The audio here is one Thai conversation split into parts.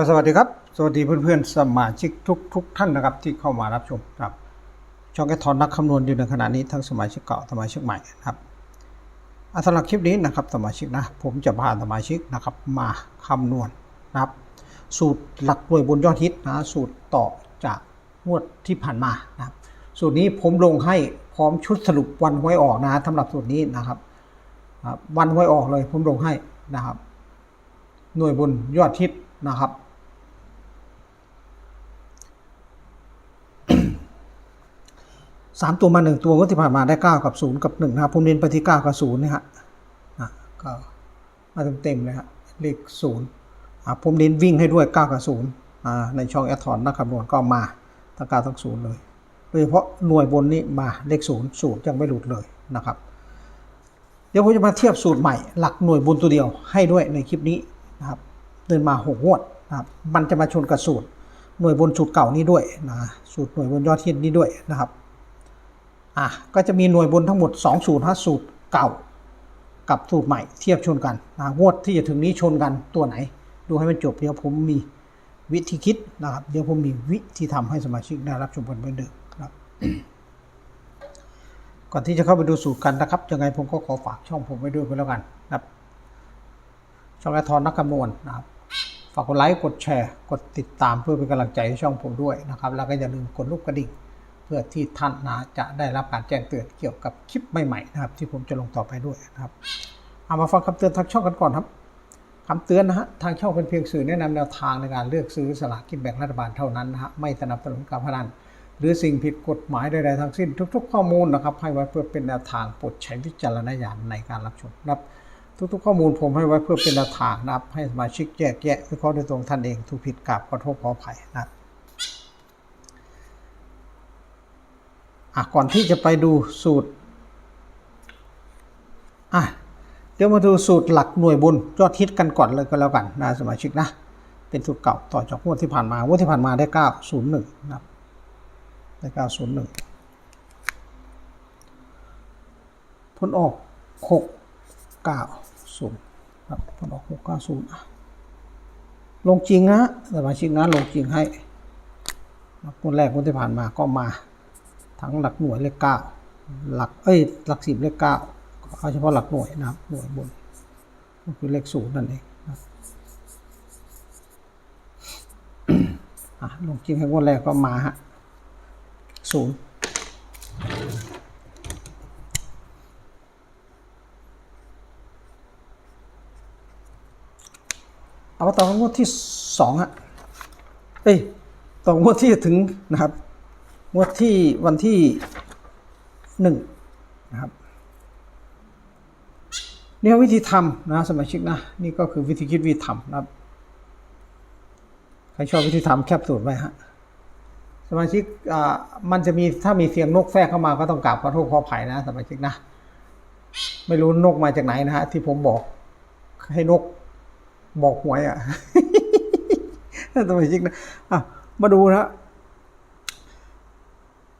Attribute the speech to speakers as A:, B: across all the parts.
A: ก็สวัสดีครับ สวัสดีเพื่อนๆ สมาชิกทุกทุกท่านนะครับที่เข้ามารับชมครับช่องแกทอนนักคำนวณอยู่ในขณะนี้ทั้งสมาชิกเก่าสมาชิกใหม่นะครับอะสำหรับคลิปนี้นะครับสมาชิกนะผมจะพาสมาชิกนะครับมาคำนวณนะครับ สูตรหลักหน่วยบนยอดฮิตนะสูตรต่อจากงวดที่ผ่านมานะครับ สูตรนี้ผมลงให้พร้อมชุดสรุปวันหวยออกนะสำหรับสูตรนี้นะครับวันหวยออกเลยผมลงให้นะครับ หน่วยบนยอดฮิตนะครับ สามตัวมาหนึ่งตัวงวดที่ผ่านมาได้เก้ากับศูนย์กับหนึ่งนะครับผมเน้นไปที่เก้ากับศูนย์นี่ฮะก็มาเต็มๆเลยฮะเลขศูนย์ผมเน้นวิ่งให้ด้วยเก้ากับศูนย์ในช่องแอทอนนักคำนวณก็มาทั้งเก้าทั้งศูนย์เลยโดยเฉพาะหน่วยบนนี้มาเลขศูนย์ศูนย์ยังไม่หลุดเลยนะครับ เดี๋ยวผมจะมาเทียบสูตรใหม่หลักหน่วยบนตัวเดียวให้ด้วยในคลิปนี้นะครับเดินมาหกงวดนะครับมันจะมาชนกับสูตรหน่วยบนสูตรเก่านี้ด้วยนะสูตรหน่วยบนยอดฮิตนี้ด้วยนะครับ อะก็จะมีหน่วยบนทั้งหมด 2 สูตรฮะสูตรเก่า กับสูตรใหม่เทียบชนกันนะงวดที่จะถึงนี้ชนกันตัวไหน ดูให้มันจบเดี๋ยวผมมีวิธีคิดนะครับ เดี๋ยวผมมีวิธีทำให้สมาชิกได้รับชมกันเหมือนเดิมครับก่อนที่จะเข้าไปดูสูตรกันนะครับยังไงผมก็ขอฝากช่องผมไว้ด้วยก็แล้วกันนะครับ ช่องแอททอนนักคำนวณนะครับฝากกดไลค์กดแชร์ กดติดตามเพื่อเป็นกำลังใจให้ช่องผมด้วยนะครับ แล้วก็อย่าลืมกดรูปกระดิ่ง พื่อที่ท่านนะจะได้รับการแจ้งเตือนเกี่ยวกับคลิปใหม่ๆนะครับ ที่ผมจะลงต่อไปด้วยนะครับเอามาฟังคำเตือนทางช่องกันก่อนครับคำเตือนนะฮะทางช่องเป็นเพียงสื่อแนะนำแนวทางในการเลือกซื้อสลากกินแบ่งรัฐบาลเท่านั้นนะฮะไม่สนับสนุนการพนันหรือสิ่งผิดกฎหมายใดๆทั้งสิ้นทุก ๆ ข้อมูลนะครับให้ไว้เพื่อเป็นแนวทางโปรดใช้วิจารณญาณในการรับชมนะครับทุกๆข้อมูลผมให้ไว้เพื่อเป็นแนวทางนะครับให้สมาชิกแยกแยะวิเคราะห์โดยตรงท่านเองถูกผิดกราบขอโทษขออภัยนะครับ อะก่อนที่จะไปดูสูตรอะเดี๋ยวมาดูสูตรหลักหน่วยบุญยอดฮิตกันก่อนเลยก็แล้วกันนะสมาชิกนะ เป็นสูตรเก่าต่อจากงวดที่ผ่านมางวดที่ผ่านมาได้ 901นะครับได้ 901 ผลออก 690ครับผลออก 690อะลงจริงนะสมาชิกนะลงจริงให้งวดแรกงวดที่ผ่านมาก็มา ทั้งหลักหน่วยเลขเก้าหลักเอ้ยหลักสิบเลขเก้าเอาเฉพาะหลักหน่วยนะครับหน่วยบนก็คือเลขศูนย์นั่นเองนะอะลงจริงให้งวดแรกก็มาฮะศูนย์เอามาต่องวดที่สองฮะเอ้ยต่องวดที่จะถึงนะครับ งวดที่วันที่หนึ่งนะครับนี่วิธีทำนะสมาชิกนะนี่ก็คือวิธีคิดวิธีทำนะครับใครชอบวิธีทำแคปสูตรไว้ฮะสมาชิกอ่ามันจะมีถ้ามีเสียงนกแทรกเข้ามาก็ต้องกราบขอโทษขออภัยนะสมาชิกนะไม่รู้นกมาจากไหนนะฮะที่ผมบอกให้นกบอกหวยอะสมาชิกนะอะมาดูนะ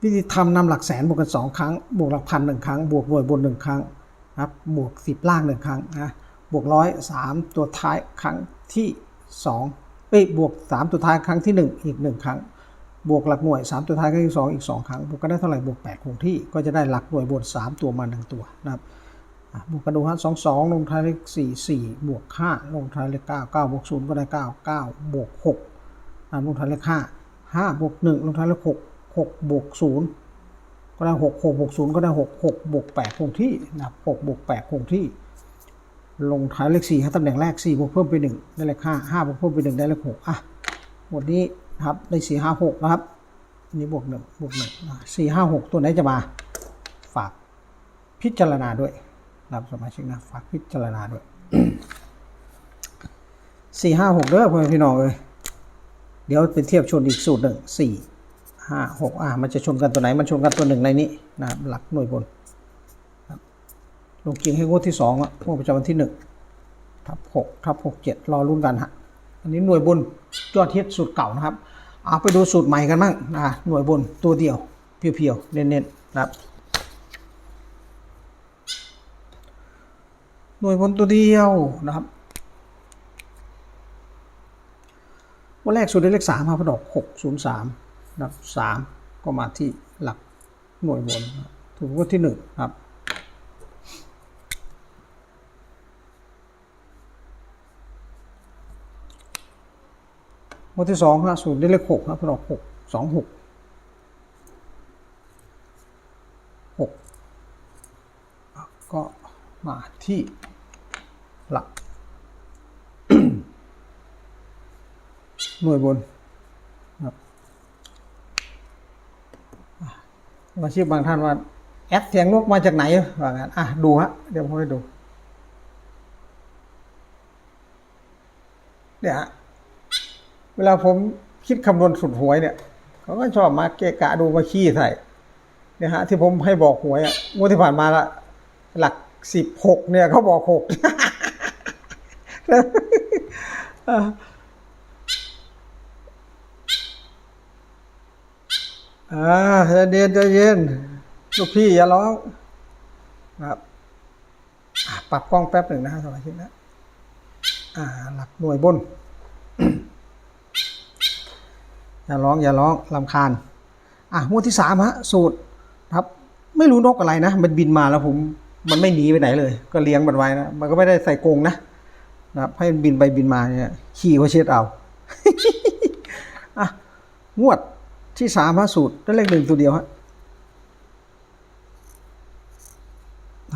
A: วิธีทำนำหลักแสนบวกกันสองครั้ง บวกหลักพันหนึ่งครั้ง บวกหน่วยบนหนึ่งครั้งนะครับบวกสิบล่างหนึ่งครั้งนะบวกร้อยสามตัวท้ายครั้งที่สองเอ้ยบวกสามตัวท้ายครั้งที่หนึ่งอีกหนึ่งครั้ง บวกหลักหน่วยสามตัวท้ายครั้งที่สองอีกสองครั้งบวกก็ได้เท่าไหร่บวกแปดคงที่ก็จะได้หลักหน่วยบนสามตัวมาหนึ่งตัวนะครับบวกกันดูฮะสองสองลงท้ายเลขสี่สี่บวกห้าลงท้ายเลขเก้าเก้าบวกศูนย์ก็ได้เก้าเก้าบวกหกลงท้ายเลขห้าห้าบวกหนึ่งลงท้ายเลขหก หกบวกศูนย์ก็ได้หกหกบวกศูนย์ก็ได้หกหกบวกแปดคงที่นะครับหกบวกแปดคงที่ ลงท้ายเลขสี่ให้ตำแหน่งแรกสี่บวกเพิ่มไปหนึ่งได้เลขห้าห้าบวกเพิ่มไปหนึ่งได้เลขหกอะหมดนี้นะครับได้สี่ห้าหกนะครับอันนี่บวกหนึ่งบวกหนึ่งสี่ห้าหกตัวไหนจะมาฝากพิจารณาด้วยนะครับสมาชิกนะฝากพิจารณาด้วยสี่ห้าหกเด้อพ่อพี่น้องเลยเดี๋ยวไปเทียบชนอีกสูตรหนึ่งสี่ ห้าหกอะมันจะชนกันตัวไหน มันชนกันตัวหนึ่งในนี้นะครับหลักหน่วยบนลงจริงให้งวดที่สองงวดประจำวันที่หนึ่งทับหกทับหกเจ็ดรอรุ่นกันฮะอันนี้หน่วยบนยอดฮิตสูตรเก่านะครับ เอาไปดูสูตรใหม่กันบ้างนะหน่วยบนตัวเดียวเพียวๆเน้นๆนะครับ หน่วยบนตัวเดียวนะครับวันแรกสูตรได้เลขสามครับพอดอกหกศูนย์สาม นะครับสามก็มาที่หลักหน่วยบนนะครับถูกงวดที่หนึ่งครับงวดที่สองครับสูตรได้เลขหกครับพอดอกหกสองหกหกก็มาที่หลัก หน่วยบนครับอ่ มาชีพบางท่านว่า แอดเสียงนกมาจากไหนว่างั้นอะดูฮะเดี๋ยวผมให้ดูเนี่ยฮะเวลาผมคิดคำนวณสุดหวยเนี่ยเขาก็ชอบมาเกะกะดูมาขี้ใส่เนี่ยฮะที่ผมให้บอกหวยอะงวดที่ผ่านมาละหลักสิบหกเนี่ยเขาบอกหก อ่าใจเย็นใจเย็นลูกพี่อย่าร้องครับปรับกล้องแป๊บหนึ่งนะสมาชิกนะอ่า หลักหน่วยบน อย่าร้อง อย่าร้องลำคาญ อะงวดที่สามฮะ สูตรครับ ไม่รู้นกอะไรนะ มันบินมาแล้วผม มันไม่หนีไปไหนเลย ก็เลี้ยงมันไว้นะ มันก็ไม่ได้ใส่กรงนะนะครับให้มันบินไปบินมาเนี่ย ขี่ว่าเช็ดเอาอะงวด ที่สามฮะสูตรได้เลขหนึ่งตัวเดียวฮะ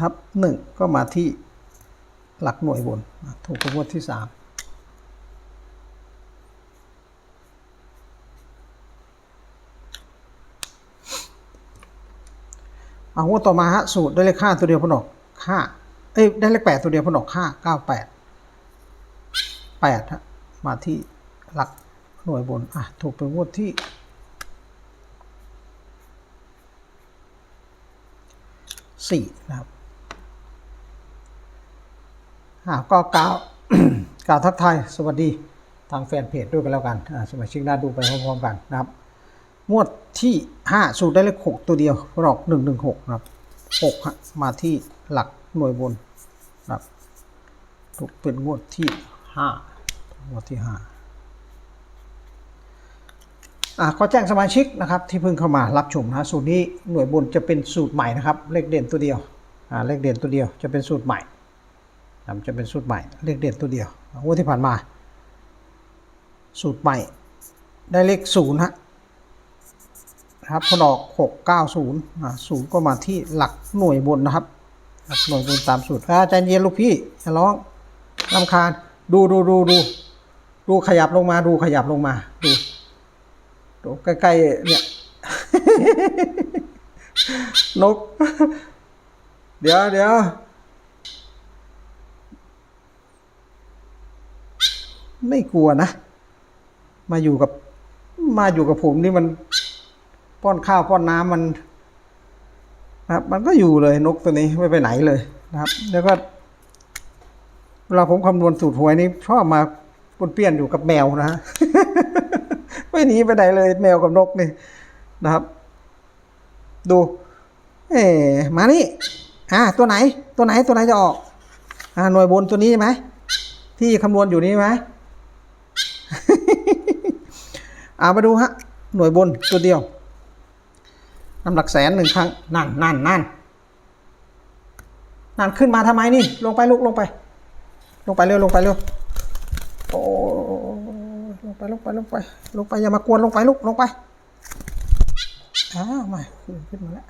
A: ครับหนึ่งก็มาที่หลักหน่วยบน ถูกกับงวดที่สามเอางวดต่อมาฮะสูตรได้เลขห้าตัวเดียวพนอกห้าเอ้ยได้เลขแปดตัวเดียวพนอกห้าเก้าแปดแปดฮะมาที่หลักหน่วยบนอะถูกเป็นงวดที่ สี่นะครับก็กล่าวกล่าวทักทายสวัสดีทางแฟนเพจด้วยกันแล้วกันสมาชิกน่าดูไปพร้อมๆกันนะครับงวดที่ห้าสูตรได้เลขหกตัวเดียวรอกหนึ่งหนึ่งหกนะครับหกมาที่หลักหน่วยบนนะครับถูกเป็นงวดที่ห้างวดที่ห้า ขอแจ้งสมาชิกนะครับที่เพิ่งเข้ามารับชมนะสูตรนี้หน่วยบนจะเป็นสูตรใหม่นะครับ เลขเด่นตัวเดียวเลขเด่นตัวเดียวจะเป็นสูตรใหม่นะครับจะเป็นสูตรใหม่ เลขเด่นตัวเดียวงวดที่ผ่านมา สูตรใหม่ ได้เลขศูนย์ฮะนะครับพอดอกหกเก้าศูนย์ศูนย์ก็มาที่หลักหน่วยบนนะครับหลักหน่วยบนตามสูตรอ่าใจเย็นลูกพี่อย่าร้องลำคาญดูดูดูดูดูขยับลงมาดูขยับลงมาดู ดูใกล้ๆเนี่ย นก เดี๋ยวเดี๋ยวไม่กลัวนะ มาอยู่กับ มาอยู่กับผมนี่มัน ป้อนข้าวป้อนน้ำมันนะครับ มันก็อยู่เลยนกตัวนี้ไม่ไปไหนเลยนะครับ แล้วก็เวลาผมคำนวณสูตรหวยนี่ชอบมาปนเปี้ยนอยู่กับแมวนะ ไม่หนีไปไหนเลยแมวกับนกนี่นะครับ ดู เอ๋มานี่ อ่า ตัวไหน ตัวไหนตัวไหนจะออก อ่า หน่วยบนตัวนี้ใช่ไหมที่คำนวณอยู่นี้ไหมอ่ามาดูฮะ หน่วยบนตัวเดียวน้ำหลักแสนหนึ่งครั้ง นั่นนั่นนั่นนั่นขึ้นมาทำไมนี่ ลงไปลุกลงไป ลงไปเร็วลงไปเร็ว งไปลงไปลงไปลงไปอย่ามากวนลงไปลุกลงไปอ้าวมาขึ้นขึ้นมาแล้ว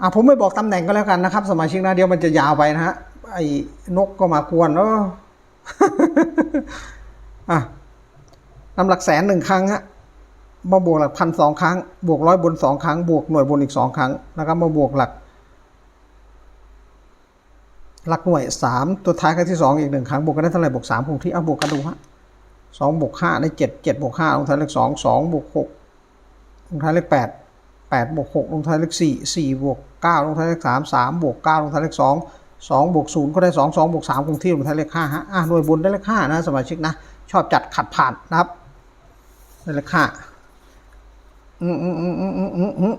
A: อะผมไม่บอกตำแหน่งก็แล้วกันนะครับ สมาชิกนะเดี๋ยวมันจะยาวไปนะฮะไอ้นกก็มากวนเนาะอะนำหลักแสนหนึ่งครั้งฮะมาบวกหลักพันสองครั้ง บวกร้อยบนสองครั้ง บวกหน่วยบนอีกสองครั้งแล้วก็มาบวกหลัก หลักหน่วยสามตัวท้ายครั้งที่สองอีกหนึ่งครั้งบวกกันได้เท่าไหร่บวกสามคงที่เอาบวกกันดูฮะสองบวกห้าได้เจ็ดเจ็ดบวกห้าลงท้ายเลขสองสองบวกหกลงท้ายเลขแปดแปดบวกหกลงท้ายเลขสี่สี่บวกเก้าลงท้ายเลขสามสามบวกเก้าลงท้ายเลขสองสองบวกศูนย์ก็ได้สองสองบวกสามคงที่ลงท้ายเลขห้าฮะอะหน่วยบนได้เลขห้านะสมาชิกนะ ชอบจัดขัดผ่านนะครับได้เลขห้าอืมอืมอืมอืมอืมอืมอืม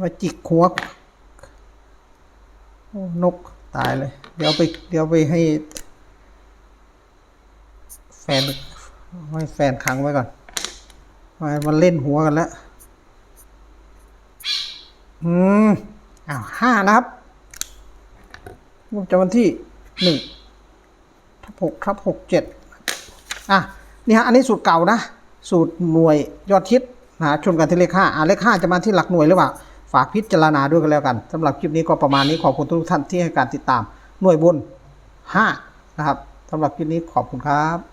A: มาจิกหัวนก ตายเลย เดี๋ยวไป เดี๋ยวไปให้ แฟนให้แฟนค้างไว้ก่อนไว้มันเล่นหัวกันแล้ว อืมอ้าวห้านะครับงวดปจำวันที่หนึ่งทับหกทับหกเจ็ดอะ นี่ฮะ อันนี้สูตรเก่านะ สูตรหน่วยยอดทิศนะชนกันที่เลขห้าอะเลขห้าจะมาที่หลักหน่วยหรือเปล่า ฝากพิจารณาด้วยกันแล้วกันสำหรับคลิปนี้ก็ประมาณนี้ขอบคุณทุกท่านที่ให้การติดตามหน่วยบนห้านะครับสำหรับคลิปนี้ขอบคุณครับ